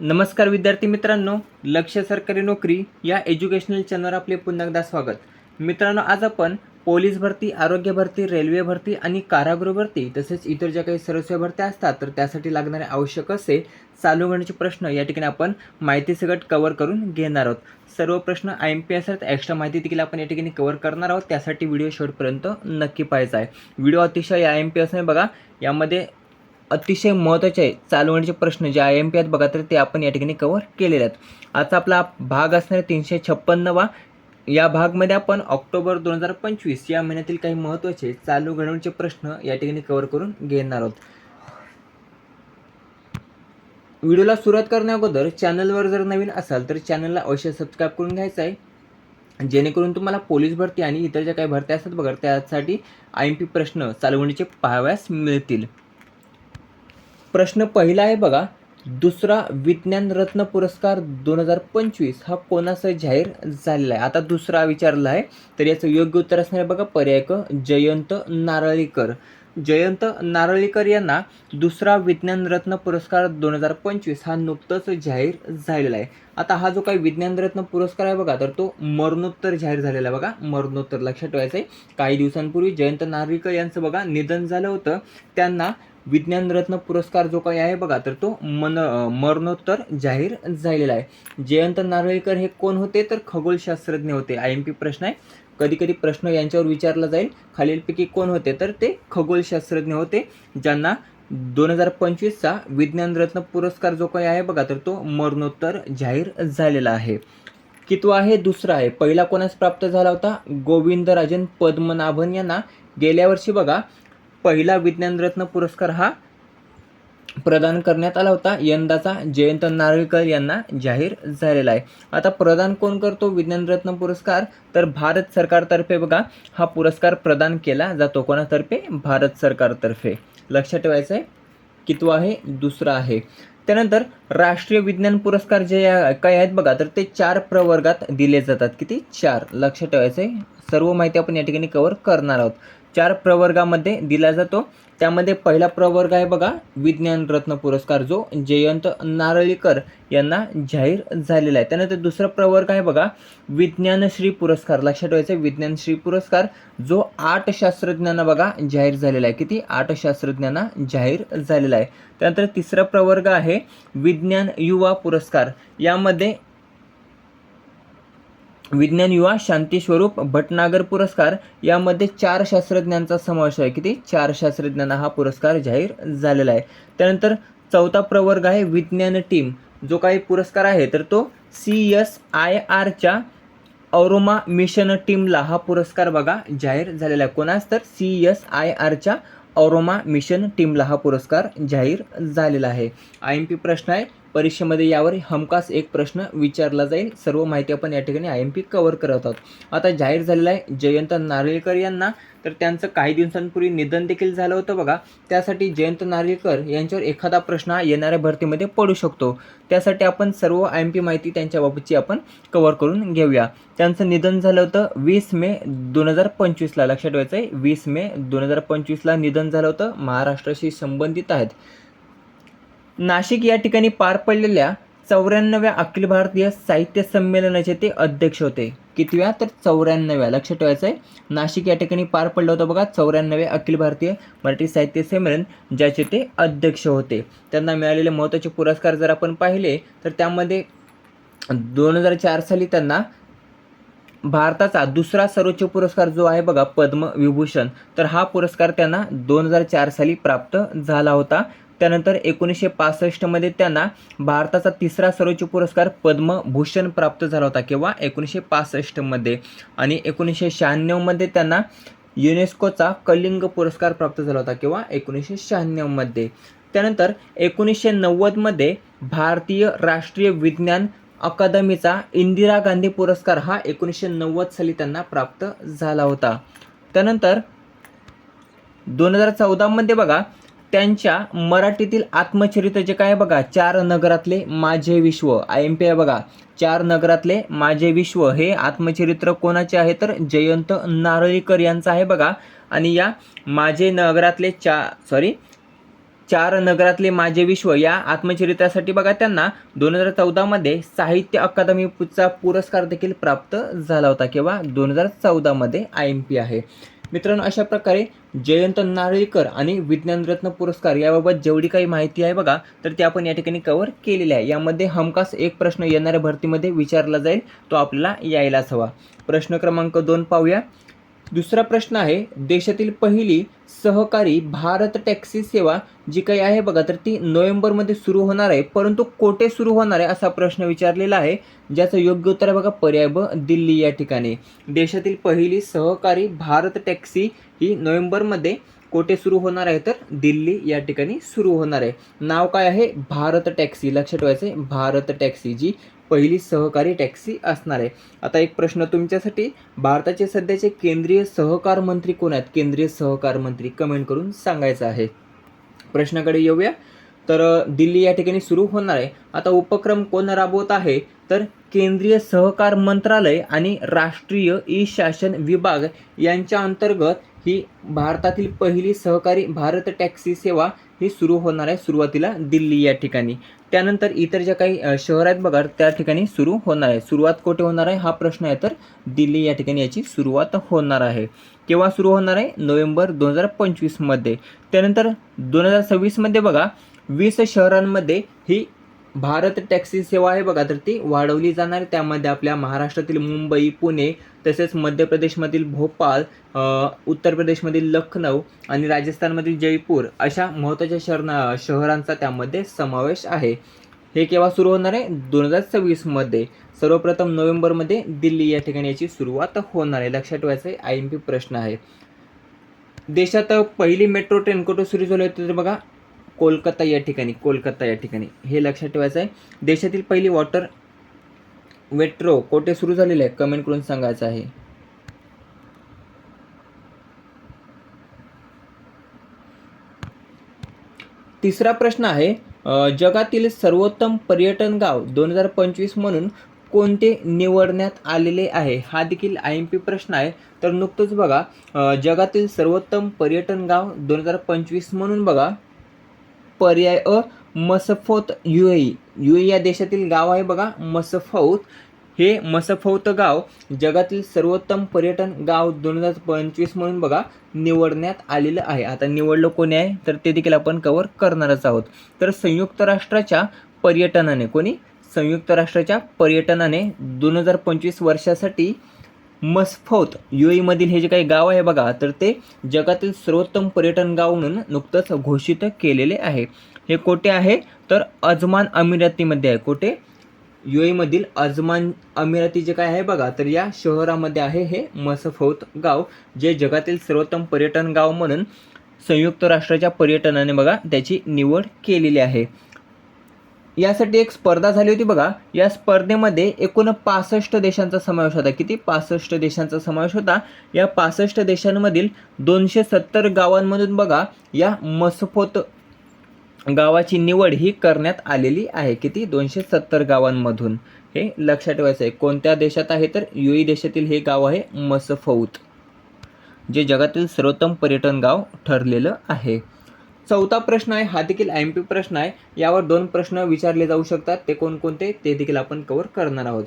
नमस्कार विद्यार्थी मित्रांनो लक्ष सरकारी नोकरी या एज्युकेशनल चॅनलवर आपले पुन्हा एकदा स्वागत. मित्रांनो आज आपण पोलीस भरती आरोग्य भरती रेल्वे भरती आणि कारागृह भरती तसेच इतर ज्या काही सर्वस्व भरत्या असतात तर त्यासाठी लागणारे आवश्यक असे चालू करण्याचे प्रश्न या ठिकाणी आपण माहिती सगळं कवर करून घेणार आहोत. सर्व प्रश्न आय एम पी असतात एक्स्ट्रा माहिती देखील आपण या ठिकाणी कव्हर करणार आहोत त्यासाठी व्हिडिओ शेवटपर्यंत नक्की पाहायचा आहे. व्हिडिओ अतिशय आय एम पी असणे बघा यामध्ये अतिशय महत्त्वाचे आहे चालवणीचे प्रश्न जे आय एम पी आहेत बघा तर ते आपण या ठिकाणी कव्हर केलेले आहेत. आजचा आपला भाग असणार तीनशे छप्पन्नवा. या भागमध्ये आपण ऑक्टोबर दोन हजार पंचवीस या महिन्यातील काही महत्त्वाचे चालू घडवणीचे प्रश्न या ठिकाणी कव्हर करून घेणार आहोत. व्हिडिओला सुरुवात करण्या अगोदर चॅनलवर जर नवीन असाल तर चॅनलला अवश्य सबस्क्राईब करून घ्यायचं आहे. जेणेकरून तुम्हाला पोलीस भरती आणि इतर ज्या काही भरत्या असतात बघा त्यासाठी आय एम पी प्रश्न चालवणीचे पाहाव्यास मिळतील. प्रश्न पहिला आहे बघा दुसरा विज्ञान रत्न पुरस्कार दोन हजार पंचवीस हा कोणाचा जाहीर झालेला आहे? आता दुसरा विचारला आहे तर याचं योग्य उत्तर असणार आहे बघा पर्याय क जयंत नारळीकर. जयंत नारळीकर यांना दुसरा विज्ञान रत्न पुरस्कार दोन हजार पंचवीस हा नुकतंच जाहीर झालेला आहे. आता हा जो काही विज्ञान रत्न पुरस्कार आहे बघा तर तो मरणोत्तर जाहीर झालेला आहे बघा. मरणोत्तर लक्षात ठेवायचं आहे काही दिवसांपूर्वी जयंत नारळीकर यांचं बघा निधन झालं होतं. त्यांना विज्ञानरत्न पुरस्कार जो काही आहे बघा तर तो मन मरणोत्तर जाहीर झालेला आहे. जयंत नारळीकर हे कोण होते? तर खगोलशास्त्रज्ञ होते. आय एम पी प्रश्न आहे. कधी कधी प्रश्न यांच्यावर विचारला जाईल. खालीलपैकी कोण होते? तर ते खगोलशास्त्रज्ञ होते ज्यांना दोन हजार पंचवीसचा विज्ञानरत्न पुरस्कार जो काही आहे बघा तर तो मरणोत्तर जाहीर झालेला आहे. कितवा आहे? दुसरा आहे. पहिला कोणास प्राप्त झाला होता? गोविंदराजन पद्मनाभन यांना. गेल्या वर्षी बघा पहिला विज्ञानरत्न पुरस्कार हा प्रदान करण्यात आला होता. यंदाचा जयंत नारळीकर यांना जाहीर झालेला आहे. आता प्रदान कोण करतो विज्ञानरत्न पुरस्कार? तर भारत सरकारतर्फे बघा हा पुरस्कार प्रदान केला जातो. कोणातर्फे? भारत सरकारतर्फे. लक्षात ठेवायचं आहे कितवा आहे दुसरा आहे. त्यानंतर राष्ट्रीय विज्ञान पुरस्कार जे आहे- काय आहेत बघा तर ते चार प्रवर्गात दिले जातात. किती? चार. लक्षात ठेवायचं आहे सर्व माहिती आपण या ठिकाणी कव्हर करणार आहोत. चार प्रवर्गामध्ये दिला जातो. त्यामध्ये पहिला प्रवर्ग आहे बघा विज्ञान रत्न पुरस्कार जो जयंत नारळीकर यांना जाहीर झालेला आहे. त्यानंतर दुसरा प्रवर्ग आहे बघा विज्ञानश्री पुरस्कार. लक्षात ठेवायचं विज्ञानश्री पुरस्कार जो आठ शास्त्रज्ञांना बघा जाहीर झालेला आहे. किती? आठ शास्त्रज्ञांना जाहीर झालेला आहे. त्यानंतर तिसरा प्रवर्ग आहे विज्ञान युवा पुरस्कार. यामध्ये विज्ञान युवा शांतीस्वरूप भटनागर पुरस्कार यामध्ये चार शास्त्रज्ञांचा समावेश आहे. किती? चार शास्त्रज्ञांना हा पुरस्कार जाहीर झालेला आहे. त्यानंतर चौथा प्रवर्ग आहे विज्ञान टीम. जो काही पुरस्कार आहे तर तो सी एस आय आरच्या औरोमा मिशन टीमला हा पुरस्कार बघा जाहीर झालेला आहे. कोणास? तर सी एस आय आरच्या औरोमा मिशन टीमला हा पुरस्कार जाहीर झालेला आहे. आय एम पी प्रश्न आहे. परीक्षेमध्ये यावर हमखास एक प्रश्न विचारला जाईल. सर्व माहिती आपण या ठिकाणी आय एम पी कव्हर करत आहोत. आता जाहीर झालेला आहे जयंत नारळीकर यांना. तर त्यांचं काही दिवसांपूर्वी निधन देखील झालं होतं बघा. त्यासाठी जयंत नारळीकर यांच्यावर एखादा प्रश्न हा येणाऱ्या भरतीमध्ये पडू शकतो. त्यासाठी आपण सर्व आय एम पी माहिती त्यांच्याबाबतची आपण कव्हर करून घेऊया. त्यांचं निधन झालं होतं वीस मे दोन हजार पंचवीसला. लक्षात ठेवायचं आहे वीस मे दोन हजार पंचवीसला निधन झालं होतं. महाराष्ट्राशी संबंधित आहेत. नाशिक या ठिकाणी पार पडलेल्या चौऱ्याण्णव्या अखिल भारतीय साहित्य संमेलनाचे ते अध्यक्ष होते. कितव्या? तर चौऱ्याण्णव्या. लक्षात ठेवायचं आहे नाशिक या ठिकाणी पार पडलं होतं बघा चौऱ्याण्णव्या अखिल भारतीय मराठी साहित्य संमेलन ज्याचे ते अध्यक्ष होते. त्यांना मिळालेले महत्त्वाचे पुरस्कार जर आपण पाहिले तर त्यामध्ये दोन हजार चार साली त्यांना भारताचा दुसरा सर्वोच्च पुरस्कार जो आहे बघा पद्मविभूषण. तर हा पुरस्कार त्यांना दोन हजार चार साली प्राप्त झाला होता. त्यानंतर एकोणीसशे पासष्टमध्ये त्यांना भारताचा तिसरा सर्वोच्च पुरस्कार पद्मभूषण प्राप्त झाला होता किंवा एकोणीसशे पासष्टमध्ये आणि एकोणीसशे शहाण्णवमध्ये त्यांना युनेस्कोचा कलिंग पुरस्कार प्राप्त झाला होता किंवा एकोणीसशे शहाण्णवमध्ये त्यानंतर एकोणीसशे नव्वदमध्ये भारतीय राष्ट्रीय विज्ञान अकादमीचा इंदिरा गांधी पुरस्कार हा एकोणीसशे नव्वद साली त्यांना प्राप्त झाला होता. त्यानंतर दोन हजार चौदामध्ये बघा त्यांच्या मराठीतील आत्मचरित्र जे काय आहे बघा चार नगरातले माझे विश्व. आय एम पी आहे बघा. चार नगरातले माझे विश्व. हे आत्मचरित्र कोणाचे आहे तर जयंत नारळीकर यांचं आहे बघा. आणि या माझे नगरातले चा सॉरी चार नगरातले माझे विश्व या आत्मचरित्रासाठी बघा त्यांना दोन हजार चौदामध्ये साहित्य अकादमीचा पुरस्कार देखील प्राप्त झाला होता किंवा दोन हजार चौदामध्ये आय एम पी आहे. मित्रांनो अशा प्रकारे जयंत नारळीकर आणि विज्ञानरत्न पुरस्कार याबाबत जेवढी काही माहिती आहे बघा तर ती आपण या ठिकाणी कव्हर केलेली आहे. यामध्ये हमखास एक प्रश्न येणाऱ्या भरतीमध्ये विचारला जाईल तो आपल्याला यायलाच हवा. प्रश्न क्रमांक दोन पाहूया. दुसरा प्रश्न आहे देशातील पहिली सहकारी भारत टॅक्सी सेवा जी काही आहे बघा तर ती नोव्हेंबरमध्ये सुरू होणार आहे परंतु कोठे सुरू होणार आहे असा प्रश्न विचारलेला आहे ज्याचं योग्य उत्तर आहे बघा पर्याय ब दिल्ली या ठिकाणी. देशातील पहिली सहकारी भारत टॅक्सी ही नोव्हेंबरमध्ये कोठे सुरू होणार आहे तर दिल्ली या ठिकाणी सुरू होणार आहे. नाव काय आहे? भारत टॅक्सी. लक्षात ठेवायचं आहे भारत टॅक्सी जी पहिली सहकारी टॅक्सी असणार आहे. आता एक प्रश्न तुमच्यासाठी. भारताचे सध्याचे केंद्रीय सहकार मंत्री कोण आहेत? केंद्रीय सहकार मंत्री कमेंट करून सांगायचं आहे. प्रश्नाकडे येऊया. तर दिल्ली या ठिकाणी सुरू होणार आहे. आता उपक्रम कोण राबवत आहे? तर केंद्रीय सहकार मंत्रालय आणि राष्ट्रीय ई शासन विभाग यांच्या अंतर्गत ही भारतातील पहिली सहकारी भारत टॅक्सी सेवा ही सुरू होणार आहे सुरुवातीला दिल्ली या ठिकाणी. त्यानंतर इतर ज्या काही शहर आहेत बघा त्या ठिकाणी सुरू होणार आहे. सुरुवात कुठे होणार आहे? हा प्रश्न आहे. तर दिल्ली या ठिकाणी याची सुरुवात होणार आहे. केव्हा सुरू होणार आहे? नोव्हेंबर दोन हजार पंचवीसमध्ये त्यानंतर दोन हजार सव्वीसमध्ये बघा वीस शहरांमध्ये ही भारत टॅक्सी सेवा आहे बघा. तर ती वाढवली जाणार त्यामध्ये आपल्या महाराष्ट्रातील मुंबई पुणे तसेच मध्य प्रदेशमधील भोपाळ उत्तर प्रदेशमधील लखनौ आणि राजस्थानमधील जयपूर अशा महत्त्वाच्या शहर शहरांचा त्यामध्ये समावेश आहे. हे केव्हा सुरू होणार आहे? दोन हजार सव्वीसमध्ये सर्वप्रथम नोव्हेंबरमध्ये दिल्ली या ठिकाणी याची सुरुवात होणार आहे. लक्षात ठेवायचं आहे आय एम पी प्रश्न आहे. देशात पहिली मेट्रो ट्रेन कुठं सुरू झाली होती तर बघा कोलकाता या ठिकाणी कोलकाता या ठिकाणी. हे लक्षात ठेवायचं आहे. देशातील पहिली वॉटर मेट्रो कोठे सुरू झालेलं आहे? कमेंट करून सांगायचं आहे. तिसरा प्रश्न आहे जगातील सर्वोत्तम पर्यटन गाव दोन हजार पंचवीस म्हणून कोणते निवडण्यात आलेले आहे? हा देखील आय एम पी प्रश्न आहे. तर नुकतंच बघा जगातील सर्वोत्तम पर्यटन गाव दोन हजार पंचवीस म्हणून बघा पर्याय अ मसफोत यू ए यू या देशातील गाव आहे बघा मसफौत. हे मसफौत गाव जगातील सर्वोत्तम पर्यटन गाव दोन हजार पंचवीस म्हणून बघा निवडण्यात आलेलं आहे. आता निवडलं कोणी आहे? तर ते देखील आपण कवर करणारच आहोत. तर संयुक्त राष्ट्राच्या पर्यटनाने कोणी? संयुक्त राष्ट्राच्या पर्यटनाने दोन हजार पंचवीस वर्षासाठी मसफौत यू एमधील हे जे काही गाव आहे बघा तर ते जगातील सर्वोत्तम पर्यटन गाव म्हणून नुकतंच घोषित केलेले आहे. हे कोठे आहे? तर अजमान अमिरातीमध्ये आहे. कोठे? यू एमधील अजमान अमिराती जे काय आहे बघा तर या शहरामध्ये आहे हे मसफौत गाव जे जगातील सर्वोत्तम पर्यटन गाव म्हणून संयुक्त राष्ट्राच्या पर्यटनाने बघा त्याची निवड केलेली आहे. यासाठी एक स्पर्धा झाली होती बघा. या स्पर्धेमध्ये एकूण पासष्ट देशांचा समावेश होता. किती? पासष्ट देशांचा समावेश होता. या पासष्ट देशांमधील दोनशे सत्तर गावांमधून बघा या मसफोत गावाची निवड ही करण्यात आलेली आहे. किती? दोनशे सत्तर गावांमधून. हे लक्षात ठेवायचं आहे. कोणत्या देशात आहे? तर युई देशातील हे गाव आहे मसफौत जे जगातील सर्वोत्तम पर्यटन गाव ठरलेलं आहे. चौथा प्रश्न आहे. हा देखील एम पी प्रश्न आहे. यावर दोन प्रश्न विचारले जाऊ शकतात. ते कोणकोणते? ते देखील आपण कव्हर करणार आहोत.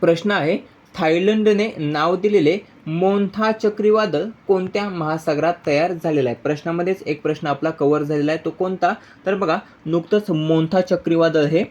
प्रश्न आहे थायलंडने नाव दिलेले मोंथा चक्रीवादळ कोणत्या महासागरात तयार झालेला आहे? प्रश्नामध्येच एक प्रश्न आपला कव्हर झालेला आहे. तो कोणता? तर बघा नुकतंच मोंथा चक्रीवादळ हे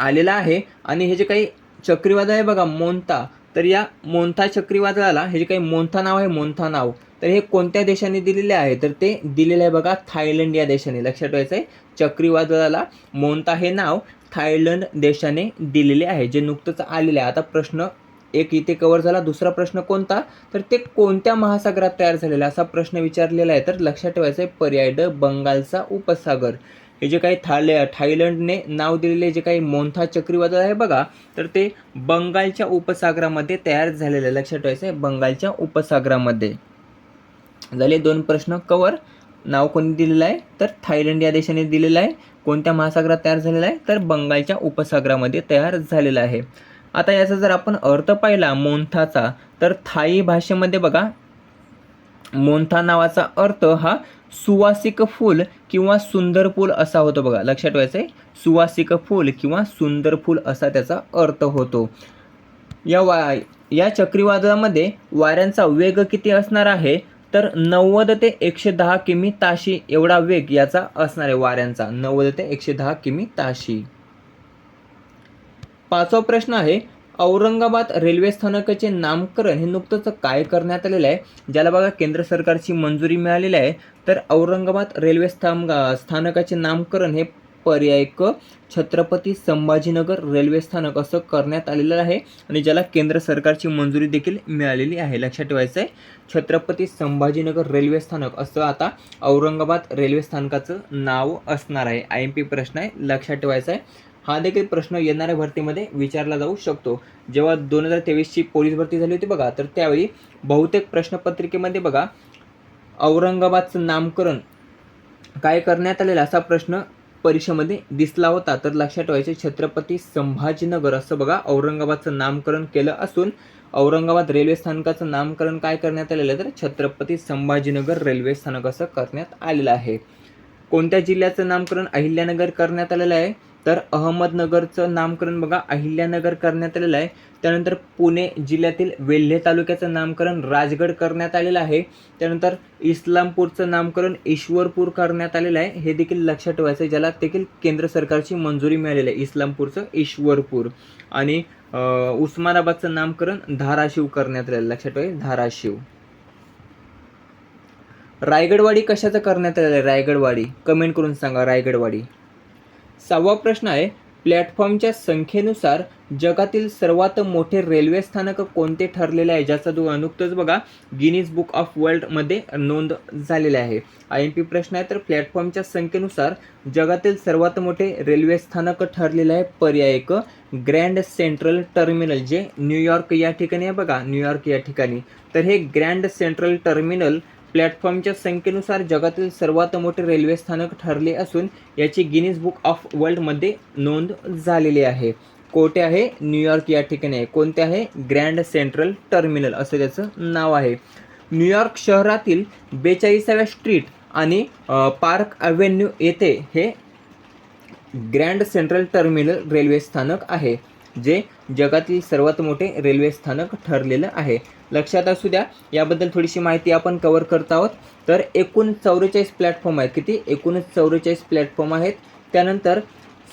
आलेलं आहे. आणि हे जे काही चक्रीवादळ आहे बघा मोंथा तर या मोंथा चक्रीवादळाला हे जे काही मोंथा नाव आहे मोंथा नाव तर हे कोणत्या देशाने दिलेले आहे? तर ते दिलेलं आहे बघा थायलंड या देशाने. लक्षात ठेवायचं आहे चक्रीवादळाला मोंता हे नाव थायलंड देशाने दिलेले आहे जे नुकतंच आलेले आहे. आता प्रश्न एक इथे कवर झाला दुसरा प्रश्न कोणता? तर ते कोणत्या महासागरात तयार झालेला? असा प्रश्न विचारलेला आहे. तर लक्षात ठेवायचं आहे पर्याय ड बंगालचा उपसागर. हे जे काही थाले थायलंडने नाव दिलेले जे काही मोंथा चक्रीवादळ आहे बघा तर ते बंगालच्या उपसागरामध्ये तयार झालेलं आहे. लक्षात ठेवायचं आहे बंगालच्या उपसागरामध्ये. झाले दोन प्रश्न कवर नाव कोणी दिलेलं आहे? तर थायलंड या देशाने दिलेलं आहे. कोणत्या महासागरात तयार झालेला आहे? तर बंगालच्या उपसागरामध्ये तयार झालेला आहे. आता याचा जर आपण अर्थ पाहिला मोंथाचा तर थाई भाषेमध्ये बघा मोंथा नावाचा अर्थ हा सुवासिक फूल किंवा सुंदर फूल असा होतो बघा. लक्षात ठेवायचं आहे सुवासिक फूल किंवा सुंदर फूल असा त्याचा अर्थ होतो. या वा या चक्रीवादळामध्ये वाऱ्यांचा वेग किती असणार आहे? तर नव्वद ते एकशे दहा किमी ताशी एवढा वेग याचा असणार आहे वाऱ्यांचा. नव्वद ते एकशे दहा किमी ताशी. पाचवा प्रश्न आहे औरंगाबाद रेल्वे स्थानकाचे नामकरण हे नुकतंच काय करण्यात आलेलं आहे? ज्याला बघा केंद्र सरकारची मंजुरी मिळालेली आहे. तर औरंगाबाद रेल्वे स्थान स्थानकाचे नामकरण हे पर्याय क छत्रपती संभाजीनगर रेल्वे स्थानक असं करण्यात आलेलं आहे आणि ज्याला केंद्र सरकारची मंजुरी देखील मिळालेली आहे. लक्षात ठेवायचं आहे छत्रपती संभाजीनगर रेल्वे स्थानक असं आता औरंगाबाद रेल्वे स्थानकाचं नाव असणार आहे. आय एम पी प्रश्न आहे लक्षात ठेवायचा आहे हा देखील प्रश्न येणाऱ्या भरतीमध्ये विचारला जाऊ शकतो. जेव्हा दोन हजार तेवीसची पोलीस भरती झाली होती बघा तर त्यावेळी बहुतेक प्रश्नपत्रिकेमध्ये बघा औरंगाबादचं नामकरण काय करण्यात आलेलं असा प्रश्न परीक्षेमध्ये दिसला होता. तर लक्षात ठेवायचे छत्रपती संभाजीनगर असं बघा औरंगाबादचं नामकरण केलं असून औरंगाबाद रेल्वे स्थानकाचं नामकरण काय करण्यात आलेलं आहे? तर छत्रपती संभाजीनगर रेल्वे स्थानक असं करण्यात आलेलं आहे. कोणत्या जिल्ह्याचं नामकरण अहिल्यानगर करण्यात आलेलं आहे? तर अहमदनगरचं नामकरण बघा अहिल्यानगर करण्यात आलेलं आहे. त्यानंतर पुणे जिल्ह्यातील वेल्हे तालुक्याचं नामकरण राजगड करण्यात आलेलं आहे. त्यानंतर इस्लामपूरचं नामकरण ईश्वरपूर करण्यात आलेलं आहे. हे देखील लक्षात ठेवायचं आहे ज्याला देखील केंद्र सरकारची मंजुरी मिळालेली आहे इस्लामपूरचं ईश्वरपूर. आणि उस्मानाबादचं नामकरण धाराशिव करण्यात आलेलं आहे. लक्षात ठेवायचं धाराशिव. रायगडवाडी कशाचं करण्यात आलेलं आहे? रायगडवाडी. कमेंट करून सांगा रायगडवाडी. सहावा प्रश्न आहे प्लॅटफॉर्मच्या संख्येनुसार जगातील सर्वात मोठे रेल्वे स्थानक कोणते ठरलेले आहे? ज्याचा दु नुकतंच बघा गिनीज बुक ऑफ वर्ल्डमध्ये नोंद झालेले आहे. आय एम पी प्रश्न आहे तर प्लॅटफॉर्मच्या संख्येनुसार जगातील सर्वात मोठे रेल्वे स्थानक ठरलेलं आहे पर्याय एक ग्रँड सेंट्रल टर्मिनल जे न्यूयॉर्क या ठिकाणी आहे बघा न्यूयॉर्क या ठिकाणी. तर हे ग्रँड सेंट्रल टर्मिनल प्लॅटफॉर्मच्या संख्येनुसार जगातील सर्वात मोठे रेल्वे स्थानक ठरले असून याची गिनीज बुक ऑफ वर्ल्डमध्ये नोंद झालेली आहे. कोठे आहे? न्यूयॉर्क या ठिकाणी आहे. कोणते आहे? ग्रँड सेंट्रल टर्मिनल असं त्याचं नाव आहे. न्यूयॉर्क शहरातील बेचाळीसाव्या स्ट्रीट आणि पार्क अव्हेन्यू येथे हे ग्रँड सेंट्रल टर्मिनल रेल्वे स्थानक आहे जे जगातील सर्वात मोठे रेल्वे स्थानक ठरलेलं आहे. लक्षात असू द्या. याबद्दल थोडीशी माहिती आपण कवर करत आहोत. तर एकूण चौवेचाळीस प्लॅटफॉर्म आहेत. किती? एकूणच चौवेचाळीस प्लॅटफॉर्म आहेत. त्यानंतर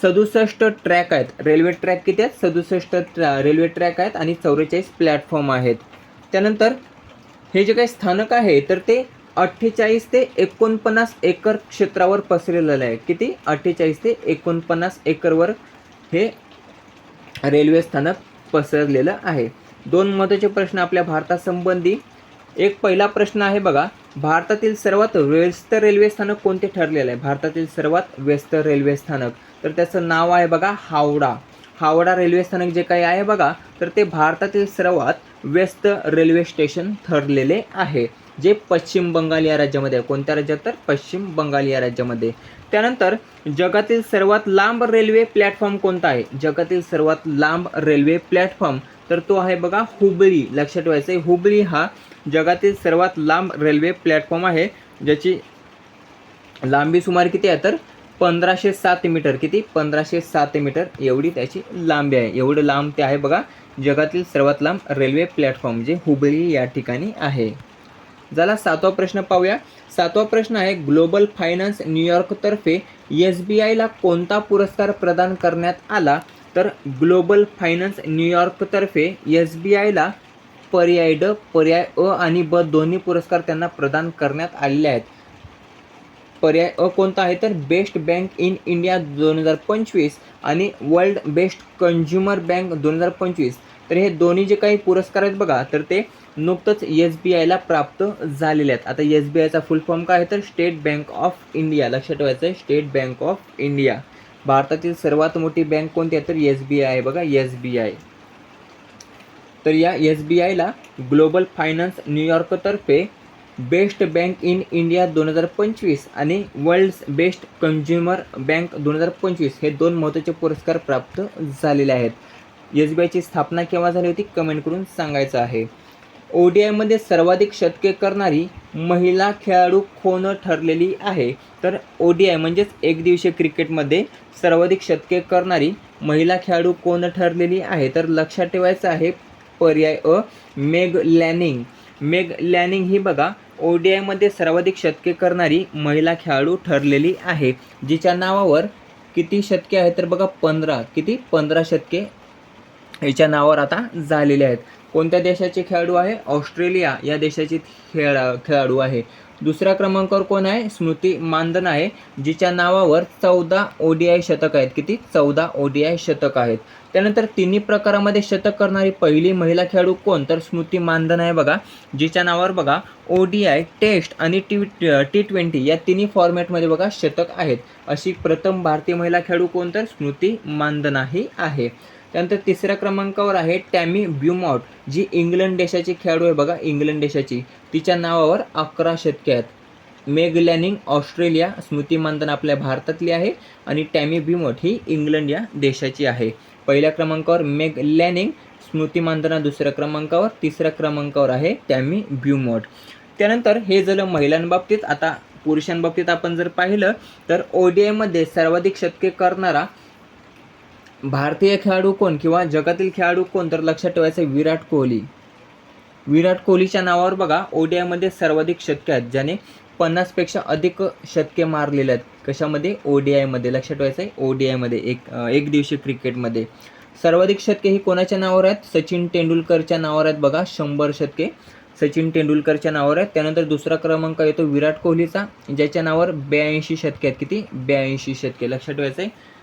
सदुसष्ट ट्रॅक आहेत. रेल्वे ट्रॅक किती आहेत? सदुसष्ट ट्रॅ रेल्वे ट्रॅक आहेत आणि चौवेचाळीस प्लॅटफॉर्म आहेत. त्यानंतर हे जे काही स्थानक आहे तर ते अठ्ठेचाळीस ते एकोणपन्नास एकर क्षेत्रावर पसरलेलं आहे. किती? अठ्ठेचाळीस ते एकोणपन्नास एकरवर हे रेल्वे स्थानक पसरलेलं आहे. दोन महत्त्वाचे प्रश्न आपल्या भारतासंबंधी. एक पहिला प्रश्न आहे बघा भारतातील सर्वात व्यस्त रेल्वे स्थानक कोणते ठरलेलं आहे? भारतातील सर्वात व्यस्त रेल्वे स्थानक. तर त्याचं नाव आहे बघा हावडा. हावडा रेल्वे स्थानक जे काही आहे बघा तर ते भारतातील सर्वात व्यस्त रेल्वे स्टेशन ठरलेले आहे. जे पश्चिम बंगाल या राज्यामध्ये आहे. कोणत्या राज्यात तर? पश्चिम बंगाल या राज्यामध्ये. त्यानंतर जगातील सर्वात लांब रेल्वे प्लॅटफॉर्म कोणता आहे? जगातील सर्वात लांब रेल्वे प्लॅटफॉर्म तर तो आहे बघा हुबळी. लक्षात ठेवायचं आहे हुबळी हा जगातील सर्वात लांब रेल्वे प्लॅटफॉर्म आहे ज्याची लांबी सुमारे किती आहे तर? पंधराशे सात मीटर. किती? पंधराशे सात मीटर. एवढी त्याची लांबी आहे. एवढं लांब ते आहे बघा जगातील सर्वात लांब रेल्वे प्लॅटफॉर्म जे हुबळी या ठिकाणी आहे. झाला सातवा प्रश्न पाहूया. सातवा प्रश्न आहे ग्लोबल फायनान्स न्यूयॉर्कतर्फे एस बी आयला कोणता पुरस्कार प्रदान करण्यात आला? तर ग्लोबल फायनान्स न्यूयॉर्कतर्फे एस बी आयला पर्याय ड पर्याय अ आणि ब दोन्ही पुरस्कार त्यांना प्रदान करण्यात आलेले आहेत. पर्याय अ कोणता आहे? तर बेस्ट बँक इन इंडिया दोन हजार पंचवीस आणि वर्ल्ड बेस्ट कंझ्युमर बँक दोन हजार पंचवीस. तर हे दोन्ही जे काही पुरस्कार आहेत बघा तर ते नुकतंच एस बी आयला प्राप्त झालेले आहेत. आता एस बी आयचा फुल फॉर्म काय आहे तर स्टेट बँक ऑफ इंडिया लक्षात ठेवायचं आहे स्टेट बँक ऑफ इंडिया भारतातील सर्वात मोठी बँक कोणती आहे तर एस बी आय आहे बघा एस बी आय. तर या एस बी आयला ग्लोबल फायनान्स न्यूयॉर्कतर्फे बेस्ट बँक इन इंडिया दोन हजार पंचवीस आणि वर्ल्ड्स बेस्ट कंझ्युमर बँक दोन हजार पंचवीस हे दोन महत्त्वाचे पुरस्कार प्राप्त झालेले आहेत. एस बी आयची स्थापना केव्हा झाली होती? कमेंट करून सांगायचं आहे. ओडीआयमध्ये सर्वाधिक शतके करणारी महिला खेळाडू कोण ठरलेली आहे? तर ओडीआय म्हणजेच एकदिवसीय क्रिकेटमध्ये सर्वाधिक शतके करणारी महिला खेळाडू कोण ठरलेली आहे? तर लक्षात ठेवायचं आहे पर्याय अ मेग लॅनिंग. मेग लॅनिंग ही बघा ओडीआयमध्ये सर्वाधिक शतके करणारी महिला खेळाडू ठरलेली आहे जिच्या नावावर किती शतके आहेत? तर बघा पंधरा. किती? पंधरा शतके हिच्या नावावर आता झालेले आहेत. कोणत्या देशाचे खेळाडू आहे? ऑस्ट्रेलिया या देशाची खेळा खेळाडू आहे. दुसऱ्या क्रमांकावर कोण आहे? स्मृती मानधन आहे जिच्या नावावर चौदा ओडीआय शतक आहेत. किती? चौदा ओडीआय शतक आहेत. त्यानंतर तिन्ही प्रकारामध्ये शतक करणारी पहिली महिला खेळाडू कोण? तर स्मृती मानधन आहे बघा. जिच्या नावावर बघा ओडीआय टेस्ट आणि टी टी ट्वेंटी या तिन्ही फॉर्मॅटमध्ये बघा शतक आहेत. अशी प्रथम भारतीय महिला खेळाडू कोण? तर स्मृती मानधन ही आहे. त्यानंतर तिसऱ्या क्रमांकावर आहे टॅमी ब्युमॉट जी इंग्लंड देशाची खेळाडू आहे बघा इंग्लंड देशाची. तिच्या नावावर अकरा शतके आहेत. मेग लॅनिंग ऑस्ट्रेलिया स्मृती मानधन आपल्या भारतातली आहे आणि टॅमी ब्युमॉट ही इंग्लंड या देशाची आहे. पहिल्या क्रमांकावर मेग लॅनिंग स्मृती मानधना दुसऱ्या क्रमांकावर तिसऱ्या क्रमांकावर आहे टॅमी ब्युमॉट. त्यानंतर हे झालं महिलांबाबतीत. आता पुरुषांबाबतीत आपण जर पाहिलं तर ओडीआयमध्ये सर्वाधिक शतके करणारा भारतीय खेळाडू कोण किंवा जगातील खेळाडू कोण? तर लक्षात ठेवायचं आहे विराट कोहली. विराट कोहलीच्या नावावर बघा ओडीआयमध्ये सर्वाधिक शतके आहेत ज्याने पन्नासपेक्षा अधिक शतके मारलेले आहेत. कशामध्ये? ओडीआयमध्ये लक्षात ठेवायचं आहे ओडीआयमध्ये एक एक दिवशी क्रिकेटमध्ये. सर्वाधिक शतके ही कोणाच्या नावावर आहेत? सचिन तेंडुलकरच्या नावावर आहेत बघा शंभर शतके सचिन तेंडुलकरच्या नावावर आहेत. त्यानंतर दुसरा क्रमांक येतो विराट कोहलीचा ज्याच्या नावावर ब्याऐंशी शतके आहेत. किती? ब्याऐंशी शतके लक्षात ठेवायचं आहे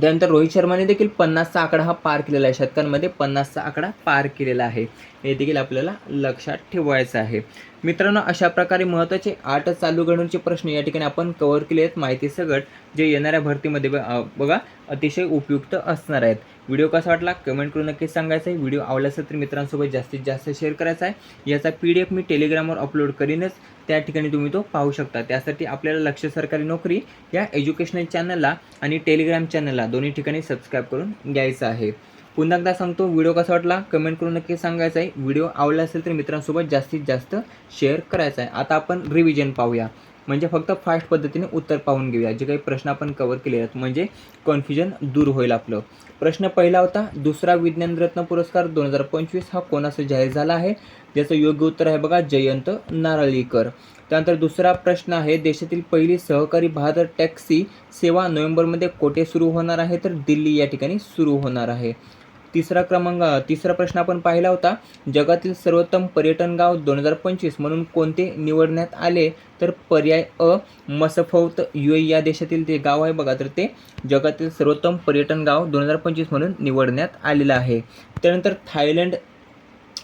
त्यानंतर रोहित शर्माने देखील पन्नासचा आकडा हा पार केलेला आहे. शतकांमध्ये पन्नासचा आकडा पार केलेला आहे. हे देखील आपल्याला लक्षात ठेवायचं आहे. मित्रांनो अशा प्रकारे महत्त्वाचे आठ चालू घडूनचे प्रश्न या ठिकाणी आपण कव्हर केले आहेत. माहिती सगट जे येणाऱ्या भरतीमध्ये बघा अतिशय उपयुक्त असणार आहेत. व्हिडिओ कसा वाटला? कमेंट करून नक्कीच सांगायचं आहे. व्हिडिओ आवडला असेल तर मित्रांसोबत जास्तीत जास्त शेअर करायचा आहे. याचा पी डी एफ मी टेलिग्रामवर अपलोड करीनच. त्या ठिकाणी तुम्ही तो पाहू शकता. त्यासाठी आपल्याला लक्ष सरकारी नोकरी या एज्युकेशनल चॅनलला आणि टेलिग्राम चॅनलला दोन्ही ठिकाणी सबस्क्राईब करून घ्यायचं आहे. पुन्हा एकदा सांगतो व्हिडिओ कसा वाटला? कमेंट करून नक्की सांगायचं आहे. व्हिडिओ आवडला असेल तर मित्रांसोबत जास्तीत जास्त शेअर करायचा आहे. आता आपण रिव्हिजन पाहूया. म्हणजे फक्त फास्ट पद्धतीने उत्तर पाहून घेऊया. जे काही प्रश्न आपण कवर केले आहेत म्हणजे कन्फ्युजन दूर होईल आपलं. प्रश्न पहिला होता दुसरा विज्ञानरत्न पुरस्कार दोन हजार पंचवीस हा कोणाचा जाहीर झाला आहे? ज्याचं योग्य उत्तर आहे बघा जयंत नारळीकर. त्यानंतर दुसरा प्रश्न आहे देशातील पहिली सहकारी बहादर टॅक्सी सेवा नोव्हेंबरमध्ये कोठे सुरू होणार आहे? तर दिल्ली या ठिकाणी सुरू होणार आहे. तिसरा क्रमांक तिसरा प्रश्न आपण पाहिला होता. जगातील सर्वोत्तम पर्यटन गाव दोन हजार पंचवीस म्हणून कोणते निवडण्यात आले? तर पर्याय अ मसफौत यू या देशातील ते गाव आहे बघा. तर ते जगातील सर्वोत्तम पर्यटन गाव दोन हजार पंचवीस म्हणून निवडण्यात आलेलं आहे. त्यानंतर थायलंड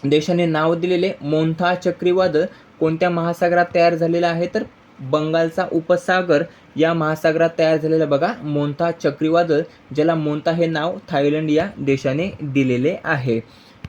देशाने नाव दिलेले मोंथा चक्रीवादळ कोणत्या महासागरात तयार झालेलं आहे? तर बंगालचा उपसागर या महासागरात तयार झालेलं बघा मोंथा चक्रीवादळ ज्याला मोंथा हे नाव थायलंड या देशाने दिलेले आहे.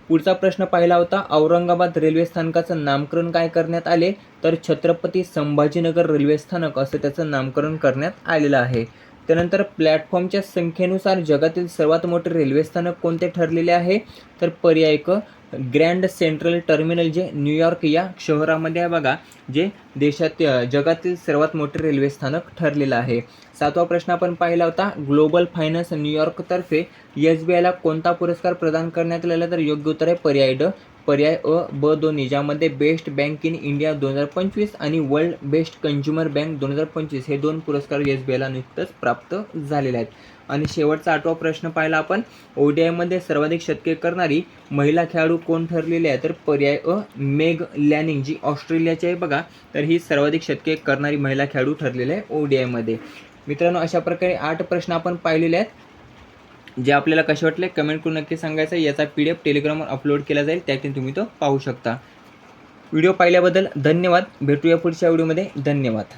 पुढचा प्रश्न पाहिला होता औरंगाबाद रेल्वे स्थानकाचं नामकरण काय करण्यात आले? तर छत्रपती संभाजीनगर रेल्वे स्थानक असं त्याचं नामकरण करण्यात आलेलं आहे. त्यानंतर प्लॅटफॉर्मच्या संख्येनुसार जगातील सर्वात मोठे रेल्वे स्थानक कोणते ठरलेले आहे? तर पर्याय क ग्रँड सेंट्रल टर्मिनल जे न्यूयॉर्क या शहरामध्ये आहे बघा जे देशात जगातील सर्वात मोठे रेल्वे स्थानक ठरलेलं आहे. सातवा प्रश्न आपण पाहिला होता ग्लोबल फायनान्स न्यूयॉर्कतर्फे एस बी आयला कोणता पुरस्कार प्रदान करण्यात आलेला तर योग्य उत्तर आहे पर्याय ड पर्याय अ ब दोन्ही ज्यामध्ये बेस्ट बँक इन इंडिया दोन हजार पंचवीस आणि वर्ल्ड बेस्ट कंझ्युमर बँक दोन हजार पंचवीस हे दोन पुरस्कार एस बी आयला नुकतंच प्राप्त झालेले आहेत. आणि शेवटचा आठवा प्रश्न पाहिला आपण. ओडीआयमध्ये सर्वाधिक शतके करणारी महिला खेळाडू कोण ठरलेली आहे? तर पर्याय अ मेग लॅनिंग जी ऑस्ट्रेलियाची आहे बघा तर ही सर्वाधिक शतके करणारी महिला खेळाडू ठरलेली आहे ओडीआयमध्ये मित्रांनो अशा प्रकारे आठ प्रश्न आपण पाहिलेले आहेत. जे आपल्याला कसे वाटले? कमेंट करून नक्की सांगायचं. याचा पी डी एफ टेलिग्रामवर अपलोड केला जाईल. त्यातून तुम्ही तो पाहू शकता. व्हिडिओ पाहिल्याबद्दल धन्यवाद. भेटूया पुढच्या व्हिडिओमध्ये. धन्यवाद.